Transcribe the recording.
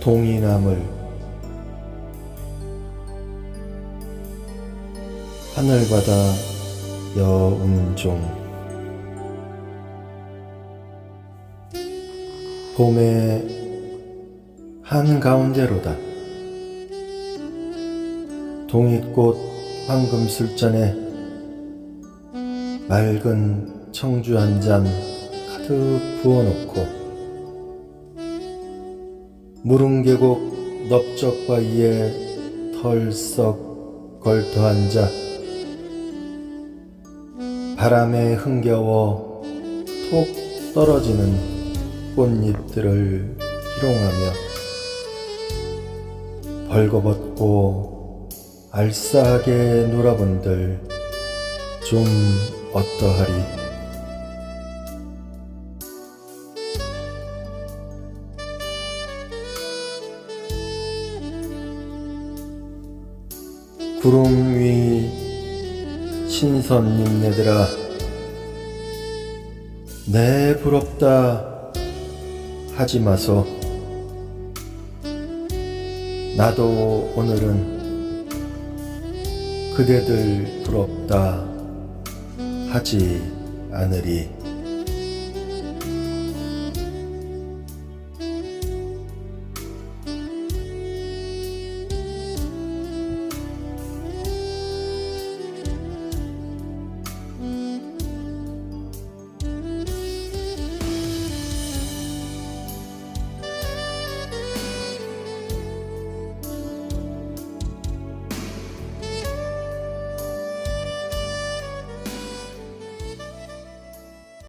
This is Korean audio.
동이나물 하늘바다 여운종. 봄의 한가운데로다. 동이꽃 황금술잔에 맑은 청주 한 잔 가득 부어놓고 무릉계곡 넓적바위에 털썩 걸터 앉아 바람에 흥겨워 톡 떨어지는 꽃잎들을 희롱하며 벌거벗고 알싸하게 놀아본들 좀 어떠하리 구름 위 신선님네들아 내 부럽다 하지 마소. 나도 오늘은 그대들 부럽다 하지 않으리